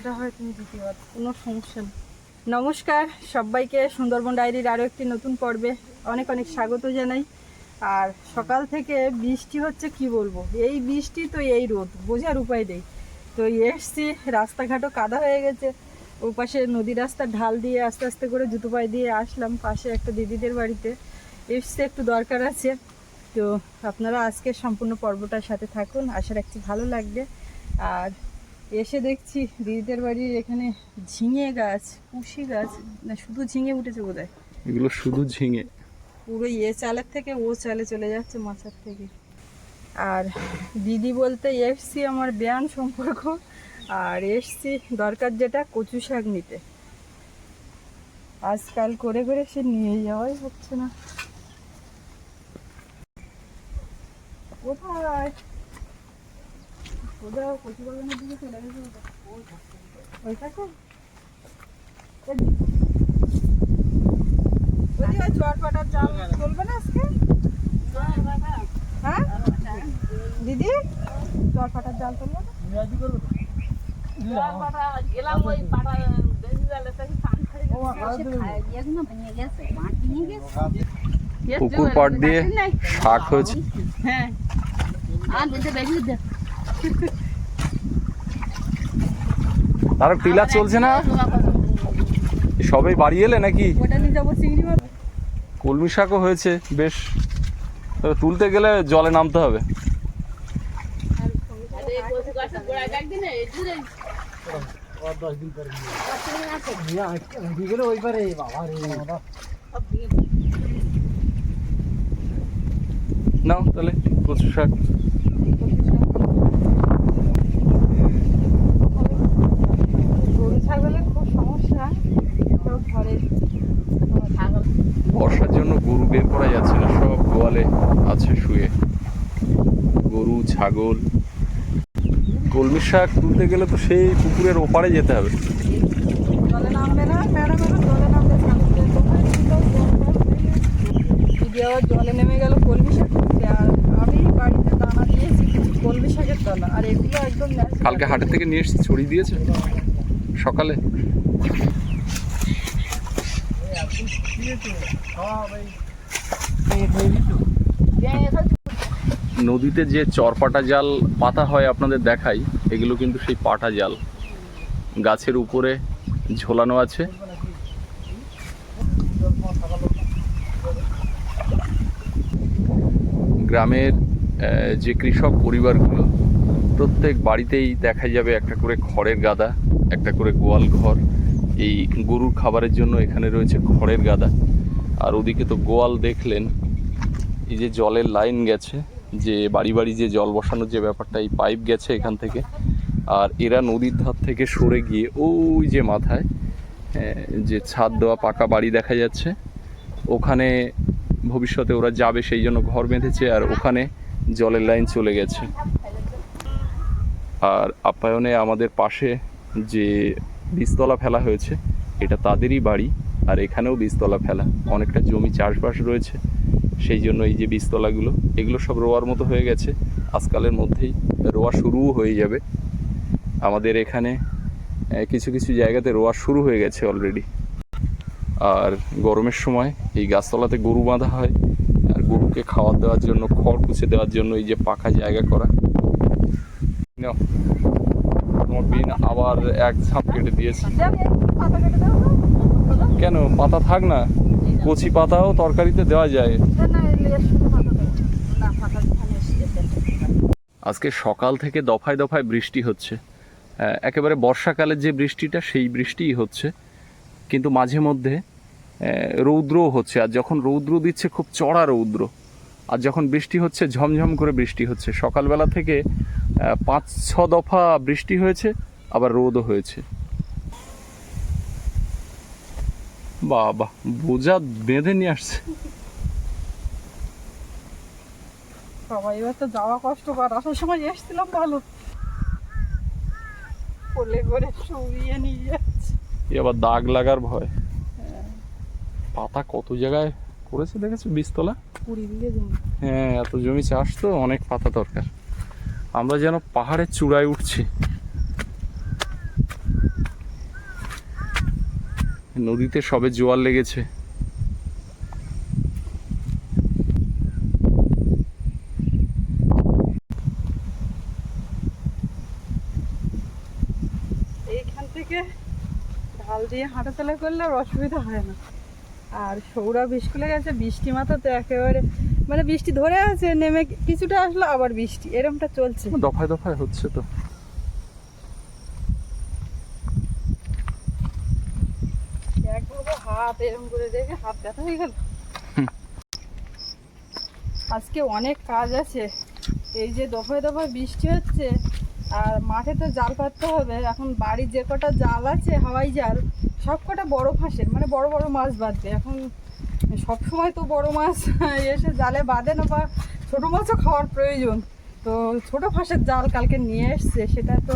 যেটা হয় তুমি দিতে পারো কোনো সমস্যা নেই। নমস্কার, সবাইকে সুন্দরবন ডায়েরির আরও একটি নতুন পর্বে অনেক অনেক স্বাগত জানাই। আর সকাল থেকে বৃষ্টি হচ্ছে কি বলব? এই বৃষ্টি তো এই রোদ, বোঝার উপায় নেই। তো এসছি, রাস্তাঘাটও কাদা হয়ে গেছে। ও পাশে নদী রাস্তার ঢাল দিয়ে আস্তে আস্তে করে জুতো পায়ে দিয়ে আসলাম পাশে একটা দিদিদের বাড়িতে। এসছে, একটু দরকার আছে। তো আপনারা আজকে সম্পূর্ণ পর্বটার সাথে থাকুন, আশা রাখছি ভালো লাগবে। আর এসে দেখছি দিদিদের বাড়ির এখানে ঝিঙে গাছ কুশি গাছ। না শুধু ঝিঙে উঠেছে বোধ এগুলো শুধু ঝিঙে। পুরো ইয়ে চালের থেকে ও চালে চলে যাচ্ছে মাছার থেকে। আর দিদি বলতে এসছি আমার ব্যায়াম সম্পর্ক আর এসছি দরকার যেটা কচু শাক নিতে। আজকাল করে করে সে নিয়ে যাওয়াই হচ্ছে না। কোথায়? কোথাও কচু বাগানের দিকে চলে গেছে ওইটাকে বলি ওই জাল হ্যাঁ? দিদি জাল চলবে না? পুকুর পাড় দিয়ে শাক হয়েছে। হ্যাঁ। তার টিলা চলছে না? সবাই বাড়ি এলে নাকি? কলমি শাকও হয়েছে বেশ। তুলতে গেলে জলে নামতে হবে। নাও তাহলে কচু শাক গরু ছাগলের খুব সমস্যা সব ঘরে বর্ষার জন্য গরু বের করা যাচ্ছে না সব গোয়ালে আছে শুয়ে। গরু ছাগল। কলমি শাক তুলতে গেলে তো সেই পুকুরের ওপারে যেতে হবে। আবার জলে নেমে গেল কলমি শাক আর আমি বাড়িতে দানা দিয়েছি কলমি শাকের দানা আর এগুলো একদম। কালকে হাটের থেকে নিয়ে এসে ছড়িয়ে দিয়েছে? সকালে। নদীতে যে চরপাটা জাল পাতা হয় আপনাদের দেখাই, এগুলো কিন্তু সেই পাটা জাল। গাছের উপরে ঝোলানো আছে। গ্রামের যে কৃষক পরিবারগুলো, প্রত্যেক বাড়িতেই দেখা যাবে একটা করে খড়ের গাদা, একটা করে গোয়াল ঘর। এই গরুর খাবারের জন্য এখানে রয়েছে খড়ের গাদা। আর ওদিকে তো গোয়াল দেখলেন, এই যে জলের লাইন গেছে, যে বাড়ি বাড়ি যে জল বসানোর যে ব্যাপারটা, এই পাইপ গেছে এখান থেকে। আর এরা নদীর ধার থেকে সরে গিয়ে ওই যে মাথায় যে ছাদ দেওয়া পাকা বাড়ি দেখা যাচ্ছে। ওখানে ভবিষ্যতে ওরা যাবে, সেই জন্য ঘর বেঁধেছে, আর ওখানে জলের লাইন চলে গেছে। আর আপ্যায়নে আমাদের পাশে যে বীজতলা ফেলা হয়েছে। এটা তাদেরই বাড়ি, আর এখানেও বীজতলা ফেলা। অনেকটা জমি চাষবাস রয়েছে। সেই জন্য এই যে বীজতলাগুলো, এগুলো সব রোয়ার মতো হয়ে গেছে। আজকালের মধ্যেই রোয়া শুরুও হয়ে যাবে। আমাদের এখানে কিছু কিছু জায়গাতে রোয়া শুরু হয়ে গেছে অলরেডি আর গরমের সময় এই গাছতলাতে গরু বাঁধা হয়। আর গরুকে খাবার দেওয়ার জন্য, খড় কুচে দেওয়ার জন্য এই যে পাকা জায়গা করা। আবার এক ঝাঁপ কেটে দিয়েছে। কেন? পাতা থাক না। কচি পাতাও তরকারিতে দেওয়া যায়। আজকে সকাল থেকে দফায় দফায় বৃষ্টি হচ্ছে। একেবারে বর্ষাকালের যে বৃষ্টিটা, সেই বৃষ্টিই হচ্ছে। কিন্তু মাঝে মধ্যে রৌদ্রও হচ্ছে। আর যখন রৌদ্র দিচ্ছে, খুব চড়া রৌদ্র। আর যখন বৃষ্টি হচ্ছে ঝমঝম করে বৃষ্টি হচ্ছে। সকালবেলা থেকে পাঁচ ছ দফা বৃষ্টি হয়েছে আবার রোদও হয়েছে। বাবা বোঝা বেঁধে নিয়ে আসছে। এবার তো যাওয়া কষ্টকর। আসার সময় এসছিলাম ভালো। কোলে করে নিয়ে যাচ্ছে। দাগ লাগার ভয়। পাতা কত জায়গায় করেছে দেখেছ? বীজতলা কুড়ি বিঘে জমি হ্যাঁ এত জমি চাষ তো অনেক পাতা দরকার। আমরা যেন পাহাড়ের চূড়ায় উঠছি। নদীতে সবে জোয়ার লেগেছে। এইখান থেকে ঢাল দিয়ে হাঁটাচলা করলে আর অসুবিধা হয় না। আর সৌরভ খুলে গেছে বৃষ্টি মাথা তো একেবারে মানে বৃষ্টি ধরে আছে নেমে কিছুটা আসলো আবার বৃষ্টি এরমটা চলছে। দফায় দফায় হচ্ছে তো। হাত এরম করে রেখে হাত ব্যথা হয়ে গেল। আজকে অনেক কাজ আছে এই যে দফায় দফায় বৃষ্টি হচ্ছে আর মাঠে তো জাল পাততে হবে এখন বাড়ির যে কটা জাল আছে হাওয়াই জাল সব কটা বড় ফাঁসের মানে বড় বড় মাছ বাঁধবে। এখন সব সময় তো বড় মাছ এসে জালে বাঁধে না বা ছোটো মাছও খাওয়ার প্রয়োজন। তো ছোট ফাঁসের জাল কালকে নিয়ে এসছে, সেটা তো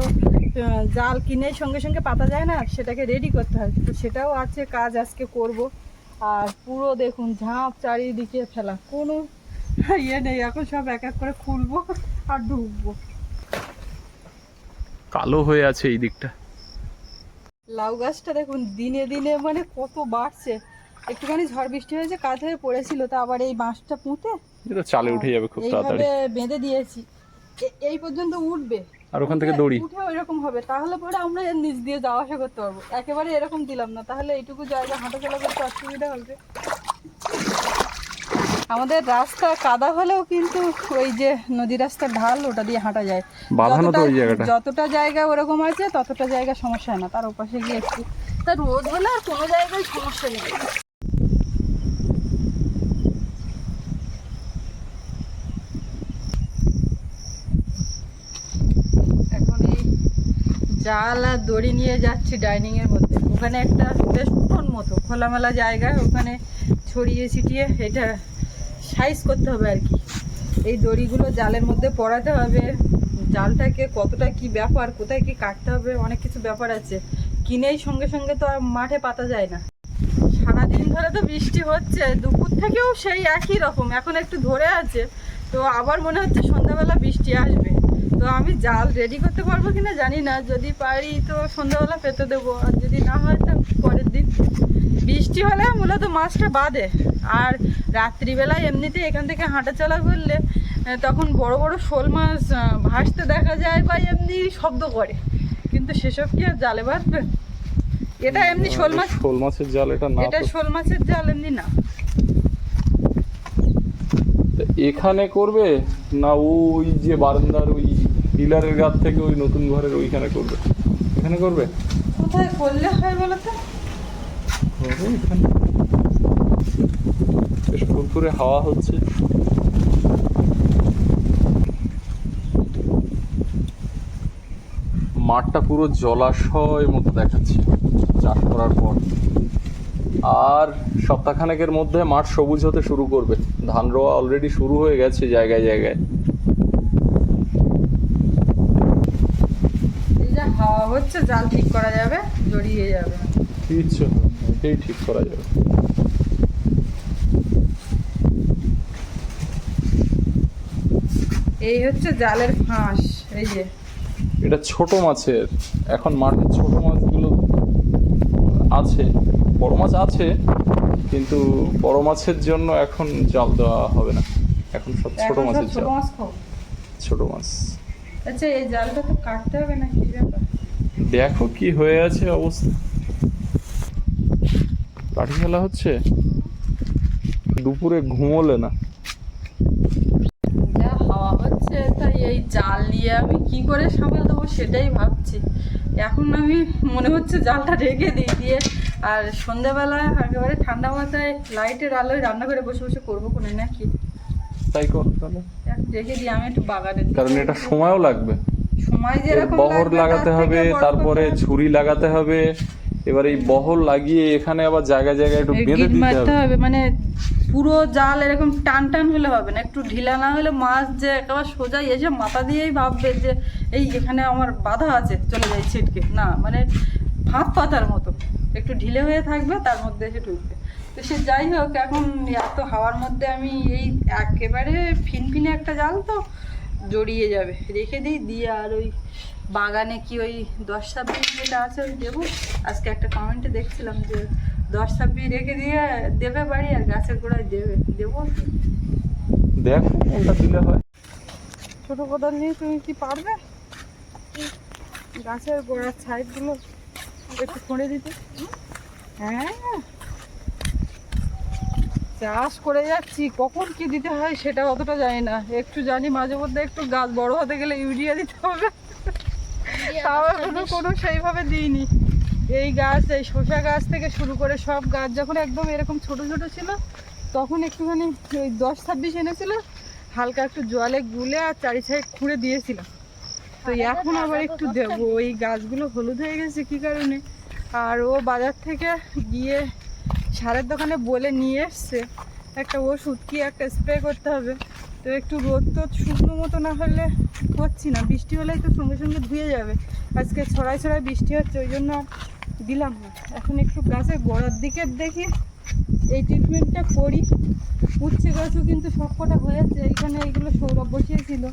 জাল কিনে সঙ্গে সঙ্গে পাতা যায় না, সেটাকে রেডি করতে হয়। তো সেটাও আছে, কাজ আজকে করব। আর পুরো দেখুন, ঝাঁপ চারিদিকে ফেলা, কোনো ইয়ে নেই, এখন সব এক এক করে খুলবো আর ঢুকবো কালো হয়ে আছে এই দিকটা। লাউ গাছটা দেখুন দিনে দিনে মানে কত বাড়ছে। একটুখানি ঝড় বৃষ্টি হয়েছে কাজ হয়ে পড়েছিল তা আবার এই বাঁশটা পুঁতে এটা চালে উঠে যাবে খুব তাড়াতাড়ি। বেঁধে দিয়েছি। এই পর্যন্ত উঠবে। আর ওখান থেকে দড়ি। উঠে এরকম হবে তাহলে পরে আমরা এর নিচ দিয়ে যাওয়া আসা করতে পারব। একেবারে এরকম দিলাম না তাহলে এইটুকু জায়গা হাঁটাচলা করতে অসুবিধা হবে। আমাদের রাস্তা কাদা হলেও কিন্তু ওই যে নদী রাস্তার ঢাল ওটা দিয়ে হাঁটা যায়। বাঁধানো তো ওই জায়গাটা। যতটা জায়গা ওরকম আছে ততটা জায়গা সমস্যা না। তার ওপাশে গিয়ে একটু তা রোদ হলে আর কোনো জায়গায় সমস্যা নেই। এখন এই জাল আর দড়ি নিয়ে যাচ্ছি ডাইনিং এর মধ্যে। ওখানে একটা বেশ মতো খোলামেলা জায়গা ওখানে ছড়িয়ে ছিটিয়ে এটা সাইজ করতে হবে আর কি। এই দড়িগুলো জালের মধ্যে পড়াতে হবে। জালটাকে কতটা কি ব্যাপার, কোথায় কি কাটতে হবে, অনেক কিছু ব্যাপার আছে। কিনেই সঙ্গে সঙ্গে তো আর মাঠে পাতা যায় না। সারাদিন ধরে তো বৃষ্টি হচ্ছে, দুপুর থেকেও সেই একই রকম, এখন একটু ধরে আছে। তো আবার মনে হচ্ছে সন্ধ্যাবেলা বৃষ্টি আসবে। তো আমি জাল রেডি করতে পারব কিনা জানি না, যদি পারি তো সন্ধ্যাবেলা পেতে দেবো। আর যদি না হয় তো পরের দিন। বৃষ্টি হলে মূলত মাছটা বাঁধে আর রাত্রিবেলায় এমনিতে এখান থেকে হাঁটা চলা করলে তখন বড় বড় শোল মাছ ভাসতে দেখা যায় বা এমনি শব্দ করে। কিন্তু সেসব কি আর জালে বাঁধবে এটা এমনি শোল মাছ শোল মাছের জাল এটা না এটা শোল মাছের জাল এমনি না। তা এখানে করবে? না ওই যে বারান্দার ওই পিলারের গাত থেকে ওই নতুন ঘরের ওইখানে করবে। এখানে করবে? কোথায় করলে হয় বলো তো? হবে এখানে বেশ ফুরফুরে হাওয়া হচ্ছে। মাঠটা পুরো জলাশয় মতো দেখাচ্ছে চাষ করার পর। আর সপ্তাহখানেকের মধ্যে মাঠ সবুজ হতে শুরু করবে। ধান রোয়া অলরেডি শুরু হয়ে গেছে জায়গায় জায়গায়। এই যে হাওয়া হচ্ছে জাল ঠিক করা যাবে জড়িয়ে যাবে। কিচ্ছু এটাই ঠিক করা যাবে। এই হচ্ছে জালের ফাঁস এই যে। এটা ছোট মাছের এখন মাঠে ছোট মাছগুলো আছে। বড় মাছ আছে কিন্তু বড় মাছের জন্য এখন জাল দেওয়া হবে না। এখন সব ছোট মাছের ছোট জাল। ছোট মাছ। আচ্ছা এই জালটা তো কাটতে হবে না কি ব্যাপার দেখো কি হয়ে আছে অবস্থা। লাঠি খেলা হচ্ছে দুপুরে ঘুমোলে না। যা হাওয়া হচ্ছে তাই এই জাল নিয়ে আমি কি করে সামাল দেবো সেটাই ভাবছি। এখন আমি মনে হচ্ছে জালটা রেখে দিই দিয়ে আর সন্ধ্যাবেলা একেবারে ঠান্ডা মাথায় লাইটের আলোয় রান্না করে বসে বসে করব কোনো নাকি তাই কর তাহলে। রেখে দিই আমি একটু বাগানে কারণ এটা সময়ও লাগবে। সময় যেরকম বহর লাগাতে হবে তারপরে ঝুড়ি লাগাতে হবে। এবার এই বহর লাগিয়ে এখানে আবার জায়গায় জায়গায় একটু বেঁধে দিতে হবে। মানে পুরো জাল এরকম টান টান হলে হবে না একটু ঢিলা না হলে মাছ যে একেবারে সোজা এসে মাথা দিয়েই ভাববে যে এই এখানে আমার বাধা আছে চলে যাই ছিটকে। না মানে ফাঁক পাতার মতো একটু ঢিলে হয়ে থাকবে তার মধ্যে এসে ঢুকবে। তো সে যাই হোক এখন এত হাওয়ার মধ্যে আমি এই একেবারে ফিনফিনে একটা জাল তো জড়িয়ে যাবে রেখে দিই দিয়ে আর ওই বাগানে কি ওই দশ ছাব্বিশ যেটা আছে ওই দেবো? আজকে একটা কমেন্টে দেখছিলাম যে দশ ছাব্বিশ রেখে দিয়ে দেবে বাড়ি আর গাছের গোড়ায় দেবে। দেবো? দেখো কোনটা দিলে হয়। ছোট কোদাল নিয়ে তুমি কি পারবে? গাছের গোড়ার সাইডগুলো একটু খুঁড়ে দিতে। হ্যাঁ। চাষ করে যাচ্ছি কখন কি দিতে হয় সেটা অতটা জানি না। একটু জানি মাঝে মধ্যে একটু গাছ বড় হতে গেলে ইউরিয়া দিতে হবে। তাও এখনও কোনো সেইভাবে দিইনি। এই গাছ এই শসা গাছ থেকে শুরু করে সব গাছ যখন একদম এরকম ছোট ছোট ছিল তখন একটুখানি ওই দশ ছাব্বিশ এনেছিল হালকা একটু জলে গুলে আর চারি সাইড খুঁড়ে দিয়েছিলাম। তো এখন আবার একটু দেবো। ওই গাছগুলো হলুদ হয়ে গেছে কি কারণে? আর ও বাজার থেকে গিয়ে সারের দোকানে বলে নিয়ে এসছে একটা ওষুধ কি একটা স্প্রে করতে হবে। তো একটু রোদ তো শুকনো মতো না হলে হচ্ছি না। বৃষ্টি হলেই তো সঙ্গে সঙ্গে ধুয়ে যাবে। আজকে ছড়াই ছড়াই বৃষ্টি হচ্ছে ওই জন্য দিলাম না। এখন একটু গাছের গোড়ার দিকে দেখি। এই ট্রিটমেন্টটা করি। উচ্ছে গাছও কিন্তু সবকটা হয়েছে এইখানে এইগুলো সৌরভ বসিয়েছিল।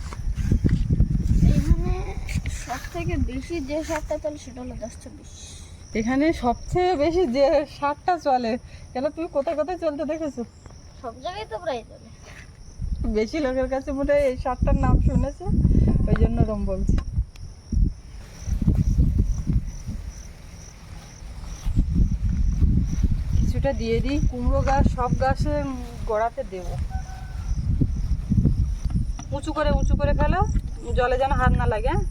এখানে সব থেকে বেশি যে সারটা চলে সেটা হলো দশ চব্বিশ। এখানে সবচেয়ে বেশি যে সারটা চলে কেন তুমি কোথায় কোথায় চলতে দেখেছ? সব জায়গায় তো প্রায় চলে। বেশি লোকের কাছে মনে হয় এই সারটার নাম শুনেছে, ওই জন্য রম বলছি। কিছুটা দিয়ে দিই, কুমড়ো গাছ, সব গাছে গোড়াতে দেব। উঁচু করে উঁচু করে ফেলো, জলে যেন হাত না লাগে হ্যাঁ?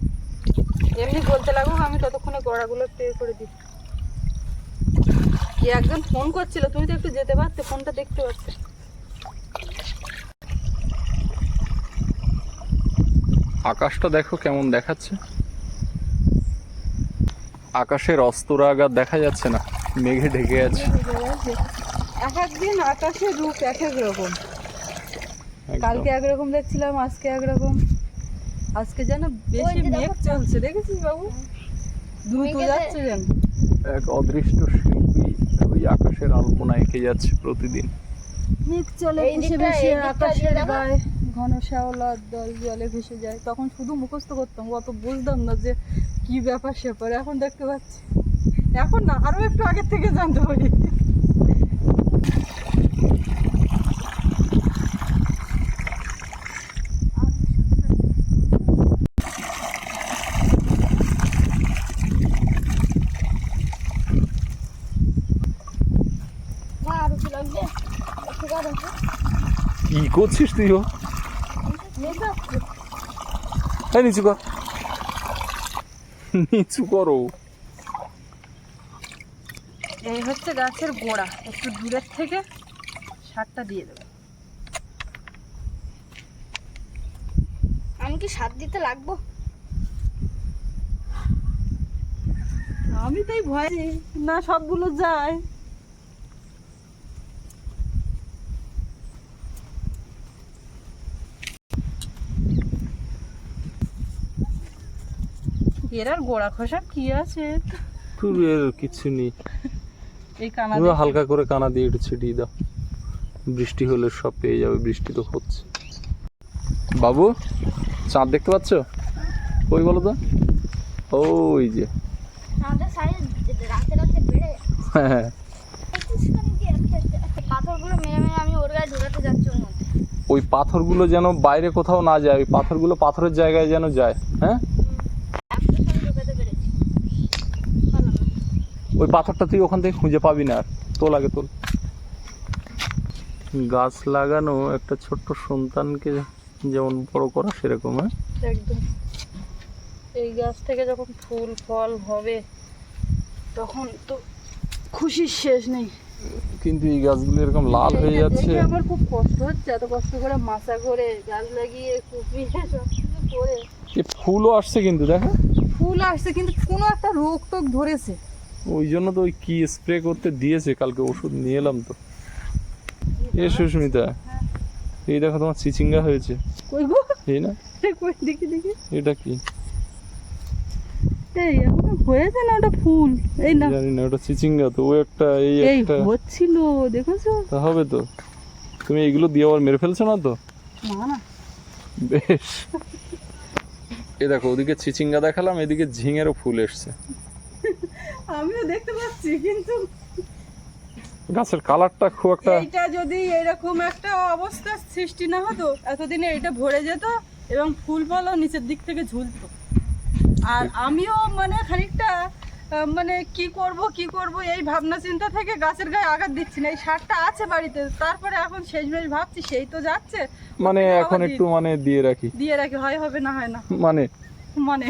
এমনি বলতে লাগুক, আমি ততক্ষণে গোড়াগুলো স্প্রে করে দিই। একজন ফোন করছিল, তুমি তো একটু যেতে পারতে, ফোনটা দেখতে পাচ্ছে আকাশটা দেখো কেমন দেখাচ্ছে। আকাশের অস্তরাঘাত দেখা যাচ্ছে না মেঘে ঢেকে আছে। এক একদিন আকাশের রূপ এক এক রকম। কালকে একরকম দেখছিলাম আজকে একরকম আজকে যেন বেশি মেঘ চলছে দেখেছিস বাবু? দ্রুত যাচ্ছে যেন। এক অদৃষ্ট শিল্পী ওই আকাশের আলপনা এঁকে যাচ্ছে প্রতিদিন। মেঘ চলে দিকটা আকাশের গায়ে। ঘন শ্যাওলার দল জলে ভেসে যায়। তখন শুধু মুখস্থ করতাম অত বুঝতাম না যে কি ব্যাপার স্যাপার। এখন দেখতে পাচ্ছি। এখন না আরও একটু আগের থেকে জানতে পারি। কি করছিস তুই ও? এই নিচু কর। নিচু করো। এই হচ্ছে গাছের গোড়া। একটু দূরের থেকে সারটা দিয়ে দেবো। আমি কি সার দিতে লাগবো? আমি তাই ভয় না সবগুলো যায়। এর আর গোড়া খসা কি আছে? তোর এর কিছু নেই। এই কানা হালকা করে কানা দিয়ে একটু ছিটিয়ে দাও। বৃষ্টি হলে সব পেয়ে যাবে বৃষ্টি তো হচ্ছে। বাবু চাঁদ দেখতে পাচ্ছ? ওই বলো তো। ওই যে। হ্যাঁ মধ্যে ওই পাথরগুলো যেন বাইরে কোথাও না যায় ওই পাথরগুলো পাথরের জায়গায় যেন যায় হ্যাঁ একটার সাথে ঢোকাতে পেরেছি ভালো না। ওই পাথরটা তুই ওখান থেকে খুঁজে পাবি না আর। তোল আগে তোল। গাছ লাগানো একটা ছোট্ট সন্তানকে যেমন বড় করা সেরকম হ্যাঁ? একদম। এই গাছ থেকে যখন ফুল ফল হবে তখন তো খুশির শেষ নেই। কিন্তু এই গাছগুলো এরকম লাল হয়ে যাচ্ছে। আমার খুব কষ্ট হচ্ছে এত কষ্ট করে মাচা করে গাছ লাগিয়ে কুপিয়ে সব কিছু করে। এ ফুলও আসছে কিন্তু দেখো। ফুল আসছে কিন্তু কোনো একটা রোগ টোগ ধরেছে। ওই জন্য তো ওই কি স্প্রে করতে দিয়েছে কালকে ওষুধ নিয়ে এলাম তো। এ সুস্মিতা। এই দেখো তোমার চিচিঙ্গা হয়েছে। এই না? দেখি দেখি। এটা কি? এই হয়েছে না ওটা ফুল? এই না জানি না ওটা চিচিঙ্গা তো ও একটা এই একটা। হচ্ছিল দেখেছ? তা হবে তো। তুমি এইগুলো দিয়ে আবার মেরে ফেলছো না তো? না না। বেশ। এ দেখো ওদিকে চিচিঙ্গা দেখালাম এদিকে ঝিঙেরও ফুল এসছে। আমিও দেখতে পাচ্ছি কিন্তু গাছের কালারটা খুব একটা এইটা যদি এরকম একটা অবস্থার সৃষ্টি না হতো এতদিনে এটা ভরে যেত এবং ফুল ফলও নিচের দিক থেকে ঝুলতো। আর আমিও মানে খানিকটা মানে কি করব কি করব এই ভাবনা চিন্তা থেকে গাছের গায়ে আঘাত দিচ্ছি না। এই সারটা আছে বাড়িতে তারপরে এখন শেষমেশ ভাবছি সেই তো যাচ্ছে। মানে এখন একটু মানে দিয়ে রাখি। দিয়ে রাখি হয় হবে না হয় না। মানে? মানে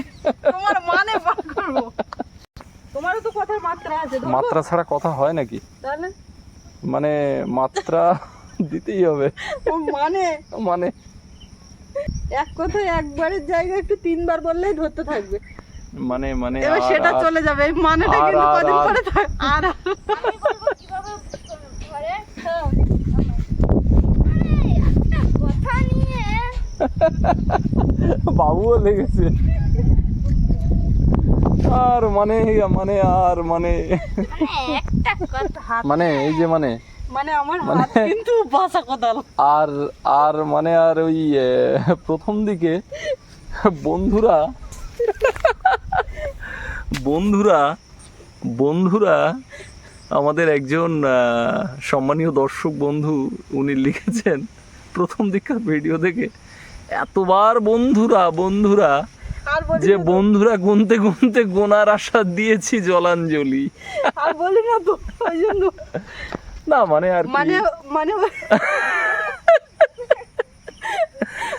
তোমার মানে করব। তো কথার মাত্রা আছে মাত্রা ছাড়া কথা হয় নাকি? তাহলে? মানে মাত্রা দিতেই হবে। মানে? মানে? এক কথায় একবারের জায়গায় একটু তিনবার বললেই ধরতে থাকবে। মানে মানে এবার সেটা চলে যাবে এই মানেটা আর- কিন্তু কদিন পরে বাবুও লেগেছে। আর মানে মানে আর মানে। মানে মানে এই যে মানে। মানে আমার হাত কিন্তু বাসা কোদাল। আর আর মানে আর ওই প্রথম দিকে বন্ধুরা বন্ধুরা বন্ধুরা আমাদের একজন সম্মানীয় দর্শক বন্ধু উনি লিখেছেন প্রথম দিককার ভিডিও দেখে এতবার বন্ধুরা বন্ধুরা যে বন্ধুরা গুনতে গুনতে গোনার আশা দিয়েছি জলাঞ্জলি। আর বলি না তো ওই জন্য। না মানে আর মানে মানে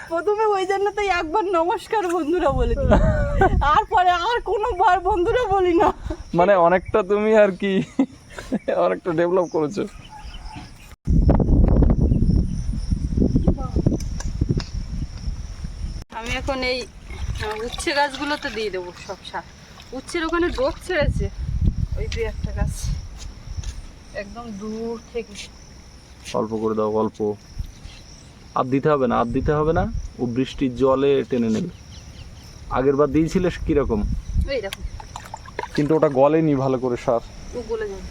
প্রথমে ওই জন্য তো একবার নমস্কার বন্ধুরা বলে দিই আর পরে আর কোনো বার বন্ধুরা বলি না। মানে অনেকটা তুমি আর কি অনেকটা ডেভেলপ করেছ। আমি এখন এই আহ, উচ্ছে গাছগুলোতে দিয়ে দেবো সব সার। উচ্ছের ওখানে ডোক ছেড়েছে। ওই দুই একটা গাছ একদম দূর থেকে। অল্প করে দাও অল্প। আর দিতে হবে না আর দিতে হবে না ও বৃষ্টির জলে টেনে নেবে। আগের বার দিয়েছিলে কীরকম? কিন্তু ওটা গলেনি ভালো করে সার। ও গলে যাবে।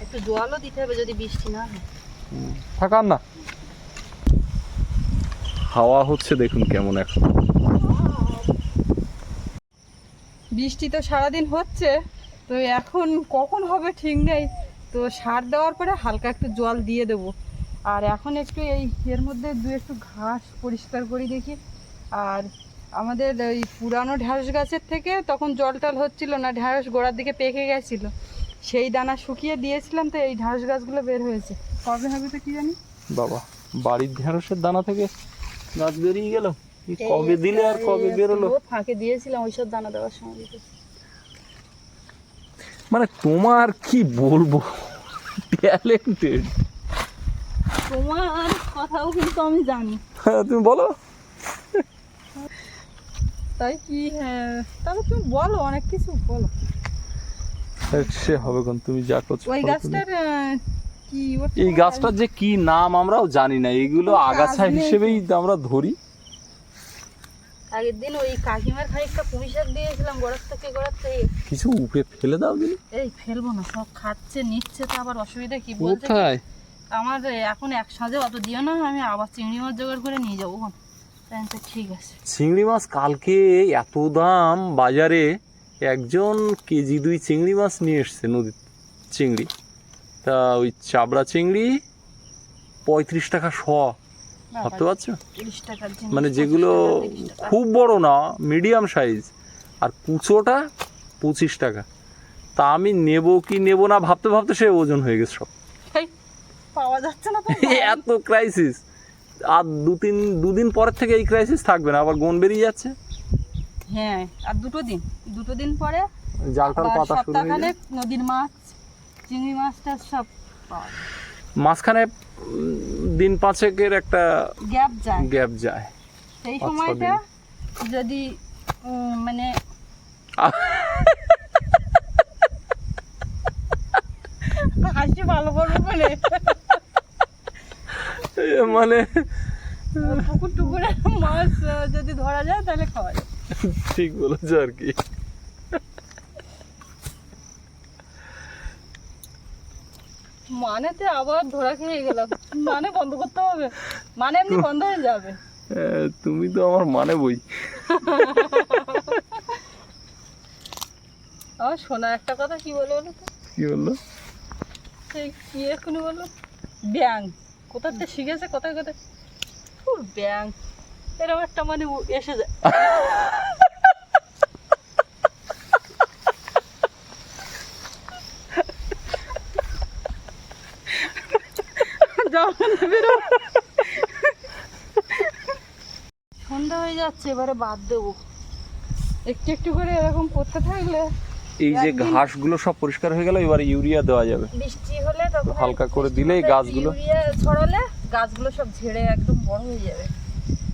একটু জলও দিতে হবে যদি বৃষ্টি না হয়। থাকার না। হাওয়া হচ্ছে দেখুন কেমন এখন। বৃষ্টি তো সারাদিন হচ্ছে তো এখন কখন হবে ঠিক নেই তো সার দেওয়ার পরে হালকা একটু জল দিয়ে দেবো। আর এখন একটু এই এর মধ্যে দু একটু ঘাস পরিষ্কার করি দেখি। আর আমাদের ওই পুরানো ঢ্যাঁড়স গাছের থেকে তখন জল টল হচ্ছিল না ঢ্যাঁড়স গোড়ার দিকে পেকে গেছিল। সেই দানা শুকিয়ে দিয়েছিলাম তো এই ঢ্যাঁড়স গাছগুলো বের হয়েছে। কবে হবে তো কি জানি? বাবা বাড়ির ঢেঁড়সের দানা থেকে গাছ বেরিয়ে গেল। কবে দিলে আর কবে বেরোলো? ফাঁকে দিয়েছিলাম ওইসব দানা দেওয়ার সময় মানে তোমার কি বলব? ট্যালেন্টেড তোমার কথাও কিন্তু আমি জানি। হ্যাঁ তুমি বলো। তাই কি হ্যাঁ তাহলে তুমি বলো অনেক কিছু বলো। সে হবে কোন তুমি যা করছ ওই গাছটার এই গাছটার যে কি নাম আমরাও জানি না এইগুলো কোনো আগাছা হিসেবেই আমরা ধরি। আগের দিন ওই কাকিমার খানিকটা পুঁই শাক দিয়েছিলাম গোড়ার থেকে গোড়ার থেকে কিছু উপে ফেলে দাও দিলে। এই ফেলব না সব খাচ্ছে নিচ্ছে তো আবার অসুবিধা কি বলছে কি, কোথায়? আমার এখন এক সাজে অত দিও না আমি আবার চিংড়ি মাছ জোগাড় করে নিয়ে যাব তাই ঠিক আছে। চিংড়ি মাছ কালকে এত দাম বাজারে একজন কেজি দুই চিংড়ি মাছ নিয়ে এসছে নদীর চিংড়ি। তা ওই চাবড়া চিংড়ি পঁয়ত্রিশ টাকা শ। ভাবতে পারছ? মানে যেগুলো। খুব বড় না মিডিয়াম সাইজ। আর কুচোটা পঁচিশ টাকা। তা আমি নেব কি নেব না ভাবতে ভাবতে সে ওজন হয়ে গেছে সব। পাওয়া যাচ্ছে না এত ক্রাইসিস আর দু তিন দুদিন পরের থেকে এই ক্রাইসিস থাকবে না আবার গন বেরিয়ে যাচ্ছে। হ্যাঁ আর দুটো দিন। দুটো দিন পরে জালটাল আবার পাতা শুরু হয়ে নদীর মাছ চিংড়ি মাছটা সব পাওয়া যায়। মাঝখানে দিন পাঁচেকের একটা গ্যাপ যায়। গ্যাপ যায়। সেই সময়টা যদি মানে হাসি ভালো করব বলে। মানে পুকুর টুকুরে মাছ যদি ধরা যায় তাহলে খাওয়া যায়। ঠিক বলেছ আর কি। মানেতে আবার ধরা খেয়ে গেলাম। মানে বন্ধ করতে হবে? মানে এমনি বন্ধ হয়ে যাবে? এ, তুমি তো আমার মানে বই। আমার শোনা একটা কথা কি বলে বলো তো? কি বলল? এই কি এখনই বলল? ব্যাং কোথাতে শিখেছে? কোথায় কোথায়? ব্যাং এরকম একটা মানে এসে যায়। যাচ্ছে এবারে বাদ দেবো। একটু একটু করে এরকম করতে থাকলে এই যে ঘাসগুলো সব পরিষ্কার হয়ে গেল এবার ইউরিয়া দেওয়া যাবে। বৃষ্টি হলে তখন হালকা করে দিলেই গাছগুলো- ইউরিয়া ছড়ালে গাছগুলো সব ঝেড়ে একদম বড় হয়ে যাবে।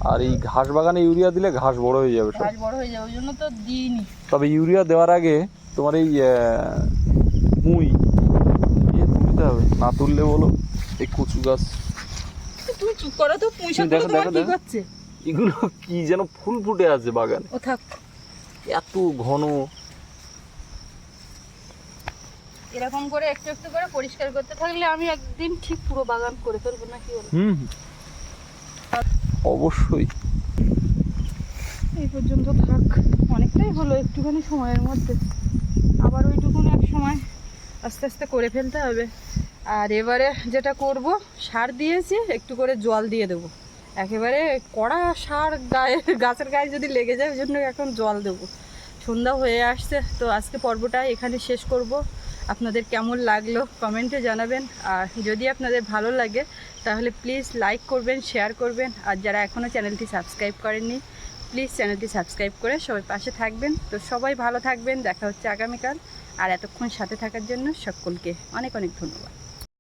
আর এই ঘাস বাগানে ইউরিয়া দিলে ঘাস বড় হয়ে যাবে সব। বড় হয়ে যাবে ওই জন্য তো দিইনি। তবে ইউরিয়া দেওয়ার আগে তোমার এই মুই ইয়ে তুলতে হবে। না তুললে বলো এই কচু গাছ। তুমি চুপ করো তো দেখো, তোমার দেখো, কি দেখো। এগুলো কি যেন ফুল ফুটে আছে বাগানে। ও থাক। এত ঘন। এরকম করে একটু একটু করে পরিষ্কার করতে থাকলে আমি একদিন ঠিক পুরো বাগান করে ফেলব না কি হুম। অবশ্যই। এই পর্যন্ত থাক। অনেকটাই হলো একটুখানি সময়ের মধ্যে। আবার ওইটুকুন এক সময় আস্তে আস্তে করে ফেলতে হবে। আর এবারে যেটা করব সার দিয়েছি একটু করে জল দিয়ে দেবো। একেবারে কড়া সার গায়ে, গাছের গায়ে যদি লেগে যায়, ওই জন্য এখন জল দেবো। সন্ধ্যা হয়ে আসছে, তো আজকে পর্বটা এখানে শেষ করব। আপনাদের কেমন লাগল কমেন্টে জানাবেন, আর যদি আপনাদের ভালো লাগে, তাহলে প্লিজ লাইক করবেন, শেয়ার করবেন, আর যারা এখনও চ্যানেলটি সাবস্ক্রাইব করেননি, প্লিজ চ্যানেলটি সাবস্ক্রাইব করে সবাই পাশে থাকবেন। তো সবাই ভালো থাকবেন, দেখা হচ্ছে আগামীকাল, আর এতক্ষণ সাথে থাকার জন্য সকলকে অনেক অনেক ধন্যবাদ।